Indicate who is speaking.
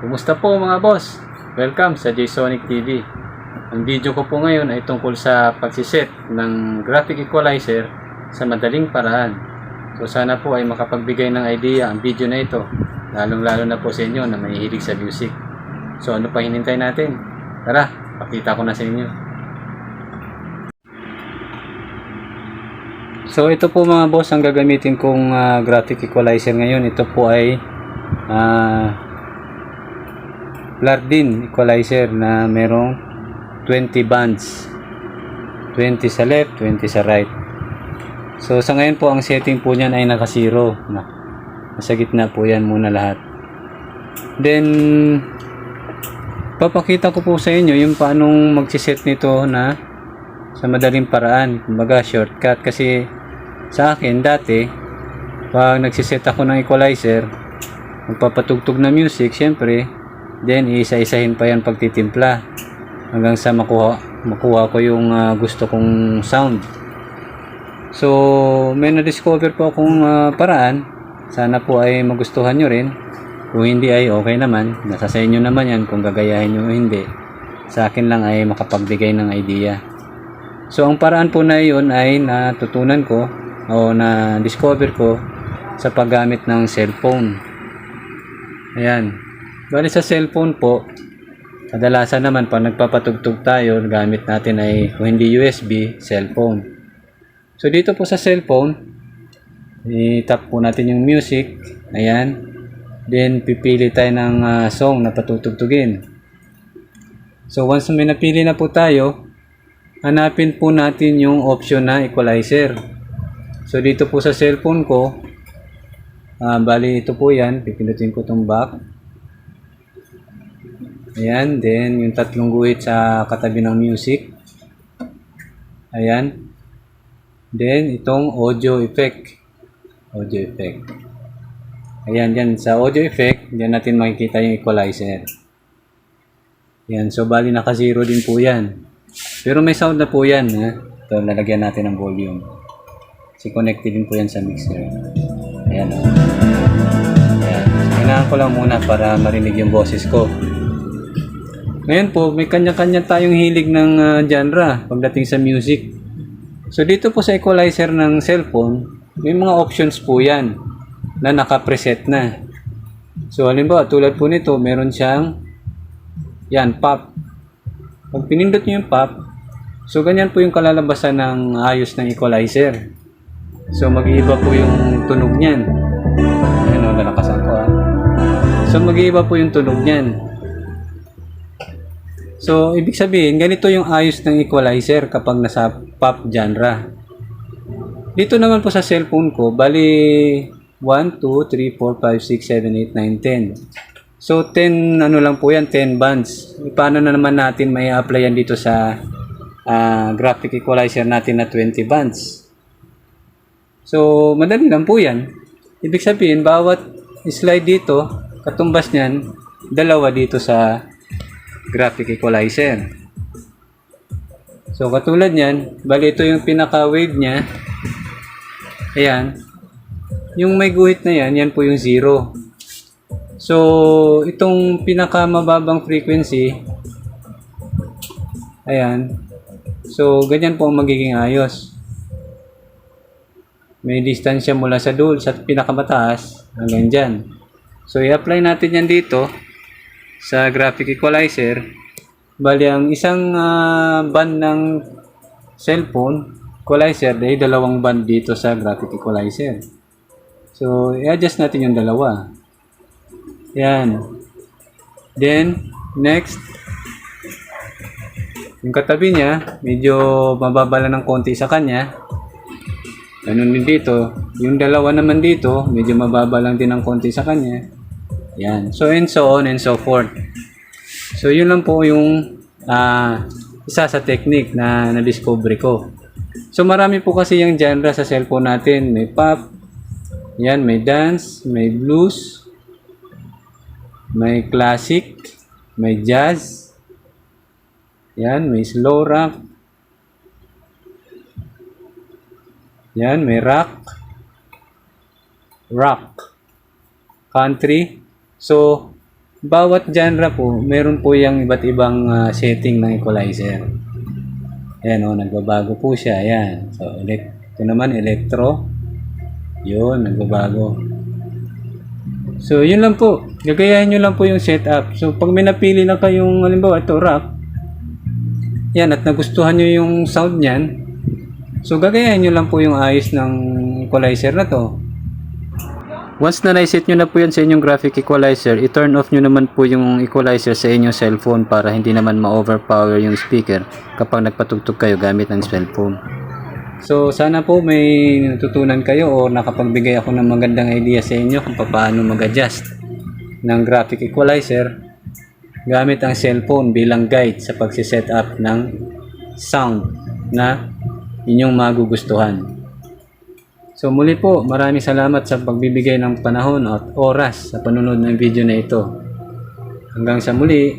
Speaker 1: Kumusta po mga boss? Welcome sa JSonic TV. Ang video ko po ngayon ay tungkol sa pagsiset ng graphic equalizer sa madaling paraan. So sana po ay makapagbigay ng idea ang video na ito, lalong lalo na po sa inyo na may hilig sa music. So ano pa hinintay natin? Tara, pakita ko na sa inyo. So ito po mga boss ang gagamitin kong ah, graphic equalizer ngayon. Ito po ay ah Lardin equalizer na merong 20 bands. 20 sa left, 20 sa right. So sa ngayon po ang setting po niyan ay naka zero. Na, nasa gitna po yan muna lahat. Then papakita ko po sa inyo yung paanong magsiset nito na sa madaling paraan. Kumbaga shortcut kasi sa akin dati pag nagsiset ako ng equalizer magpapatugtog na music syempre Then, isa-isahin pa yan pagtitimpla hanggang sa makuha, makuha ko yung ah, gusto kong sound. So, may na-discover po akong ah, paraan. Sana po ay magustuhan nyo rin. Kung hindi ay okay naman. Nasa sa inyo naman yan kung gagayahin nyo o hindi. Sa akin lang ay makapagbigay ng idea. So, ang paraan po na yun ay natutunan ko o na-discover ko sa paggamit ng cellphone. Ayan. Bali sa cellphone po, kadalasan naman pag nagpapatugtog tayo, gamit natin ay kung hindi USB, cellphone. So dito po sa cellphone, i-tap po natin yung music. Ayan. Then pipili tayo ng ah, song na patutugtugin. So once may napili na po tayo, hanapin po natin yung option na equalizer. So dito po sa cellphone ko, ah, bali ito po yan, pipindutin ko itong back. Ayan, then yung tatlong guhit sa katabi ng music. Ayan. Then itong audio effect. Audio effect. Ayan, dyan sa audio effect, dyan natin makikita yung equalizer. Ayan, so bali naka zero din po yan. Pero may sound na po yan. Ha? Ito, lalagyan natin ng volume. Kasi connected din po yan sa mixer. Ayan. oh. Ayan. Kailangan ko lang muna para marinig yung boses ko. Ngayon po, may kanya-kanya tayong hilig ng ah, genre pagdating sa music. So dito po sa equalizer ng cellphone, may mga options po yan na naka-preset na. So halimbawa, tulad po nito, meron siyang yan, pop. Pag pinindot nyo yung pop, so ganyan po yung kalalabasan ng ayos ng equalizer. So mag-iiba po yung tunog niyan. Ayan o, nalakasan ko ah. So mag-iiba po yung tunog niyan. So, ibig sabihin, ganito yung ayos ng equalizer kapag nasa pop genre. Dito naman po sa cellphone ko, bali 1, 2, 3, 4, 5, 6, 7, 8, 9, 10. So, 10, ano lang po yan, 10 bands. Paano na naman natin may apply yan dito sa ah, graphic equalizer natin na 20 bands? So, madali lang po yan. Ibig sabihin, bawat slide dito, katumbas niyan, dalawa dito sa graphic equalizer. So, katulad niyan, bali ito yung pinaka-wave niya. Ayan. Yung may guhit na yan, yan po yung zero. So, itong pinaka-mababang frequency, ayan. So, ganyan po ang magiging ayos. May distansya mula sa dual sa pinakamataas hanggang dyan. So, i-apply natin yan dito sa graphic equalizer. Bali, ang isang ah, band ng cellphone equalizer ay dalawang band dito sa graphic equalizer. So, i-adjust natin yung dalawa. Yan. Then, next, yung katabi niya, medyo mababa lang ng konti sa kanya. Ganun din dito. Yung dalawa naman dito, medyo mababa lang din ng konti sa kanya. Yan. So, and so on and so forth. So, yun lang po yung ah, isa sa technique na na-discover ko. So, marami po kasi yung genre sa cellphone natin. May pop, yan, may dance, may blues, may classic, may jazz, yan, may slow rock, yan, may rock, rock, country. So, bawat genre po, meron po yung iba't ibang ah, setting ng equalizer. Ayan o, nagbabago po siya. Ayan. So, elect ito naman, electro. Yun, nagbabago. So, yun lang po. Gagayahin nyo lang po yung setup. So, pag may napili lang kayong, halimbawa, ito, rock. Yan, at nagustuhan nyo yung sound niyan. So, gagayahin nyo lang po yung ayos ng equalizer na to. Once na naiset nyo na po yan sa inyong graphic equalizer, i-turn off nyo naman po yung equalizer sa inyong cellphone para hindi naman ma-overpower yung speaker kapag nagpatugtog kayo gamit ng cellphone. So, sana po may natutunan kayo o nakapagbigay ako ng magandang idea sa inyo kung paano mag-adjust ng graphic equalizer gamit ang cellphone bilang guide sa pagsiset up ng sound na inyong magugustuhan. So muli po, maraming salamat sa pagbibigay ng panahon at oras sa panunod ng video na ito. Hanggang sa muli,